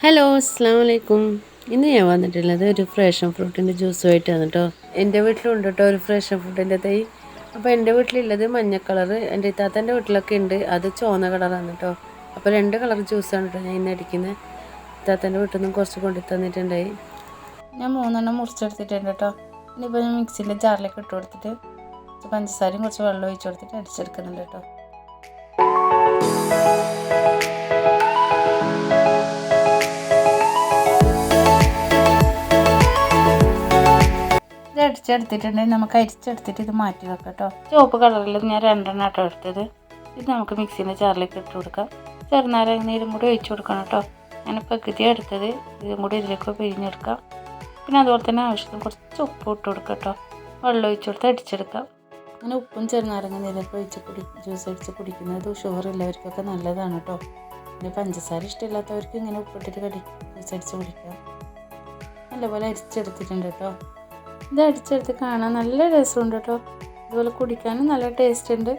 Hello അസ്സാം വലൈക്കും ഇന്ന് ഞാൻ വന്നിട്ടുള്ളത് ഒരു ഫ്രഷൻ ഫ്രൂട്ടിന്റെ ജ്യൂസുമായിട്ടാണ് കേട്ടോ എന്റെ വീട്ടിലുണ്ട് കേട്ടോ ഒരു ഫ്രഷൻ ഫ്രൂട്ടിന്റെ തൈ. അപ്പോൾ എന്റെ വീട്ടിലുള്ളത് മഞ്ഞ കളറ് എന്റെ ഇത്താത്തന്റെ വീട്ടിലൊക്കെ ഉണ്ട്. അത് ചുവന്ന കളറാണ് കേട്ടോ അപ്പോൾ രണ്ട് കളർ ജ്യൂസാണ് കേട്ടോ ഞാൻ ഇന്ന് അടിക്കുന്നത് ഇത്താത്തന്റെ വീട്ടിൽ നിന്നും കുറച്ച് കൊണ്ടു തന്നിട്ടുണ്ടായി. ഞാൻ മൂന്നെണ്ണം മുറിച്ചെടുത്തിട്ടുണ്ട് കേട്ടോ ഇനിയിപ്പോൾ ഞാൻ മിക്സിന്റെ ജാറിലേക്ക് ഇട്ട് കൊടുത്തിട്ട് പഞ്ചസാരയും കുറച്ച് വെള്ളം ഒഴിച്ച് കൊടുത്തിട്ട് അടിച്ചെടുക്കുന്നുണ്ട് കേട്ടോ ഇത് അടിച്ചെടുത്തിട്ടുണ്ടെങ്കിൽ നമുക്ക് അരിച്ചെടുത്തിട്ട് ഇത് മാറ്റി വെക്കാം കേട്ടോ. ചുവപ്പ് കളറിൽ ഞാൻ രണ്ടെണ്ണം കേട്ടോ എടുത്തത്. ഇത് നമുക്ക് മിക്സിന്റെ ജാറിലേക്ക് ഇട്ട് കൊടുക്കാം. ചെറുനാരങ്ങ നീരും കൂടി ഒഴിച്ചു കൊടുക്കണം കേട്ടോ. ഞാനിപ്പോൾ പകുതി എടുത്തത്. ഇതും കൂടി ഇതിലേക്ക് പിഴിഞ്ഞെടുക്കാം. പിന്നെ അതുപോലെ തന്നെ ആവശ്യത്തിന് കുറച്ച് ഉപ്പ് ഇട്ട് കൊടുക്കാം കേട്ടോ. വെള്ളം ഒഴിച്ചു കൊടുത്ത് അടിച്ചെടുക്കാം. അങ്ങനെ ഉപ്പും ചെറുനാരങ്ങ നീരൊക്കെ ഒഴിച്ച് കുടി ജ്യൂസ് അടിച്ച് കുടിക്കുന്നത് ഷുഗർ ഉള്ളവർക്കൊക്കെ നല്ലതാണ് കേട്ടോ. പിന്നെ പഞ്ചസാര ഇഷ്ടമില്ലാത്തവർക്ക് ഇങ്ങനെ ഉപ്പിട്ടിട്ട് കടി ജ്യൂസ് അടിച്ച് കുടിക്കാം. നല്ലപോലെ അരിച്ചെടുത്തിട്ടുണ്ട് കേട്ടോ. ഇത് അടിച്ചെടുത്ത് കാണാൻ നല്ല രസമുണ്ട് കേട്ടോ. ഇതുപോലെ കുടിക്കാനും നല്ല ടേസ്റ്റ് ഉണ്ട്.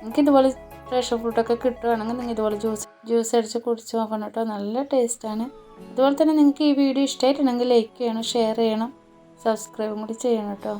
നിങ്ങൾക്ക് ഇതുപോലെ ഫ്രഷ് ഫ്രൂട്ടൊക്കെ കിട്ടുകയാണെങ്കിൽ നിങ്ങൾ ഇതുപോലെ ജ്യൂസ് ജ്യൂസ് അടിച്ച് കുടിച്ച് നോക്കണം കേട്ടോ. നല്ല ടേസ്റ്റാണ് അതുപോലെ തന്നെ നിങ്ങൾക്ക് ഈ വീഡിയോ ഇഷ്ടമായിട്ടുണ്ടെങ്കിൽ ലൈക്ക് ചെയ്യണം ഷെയർ ചെയ്യണം സബ്സ്ക്രൈബും കൂടി ചെയ്യണം കേട്ടോ.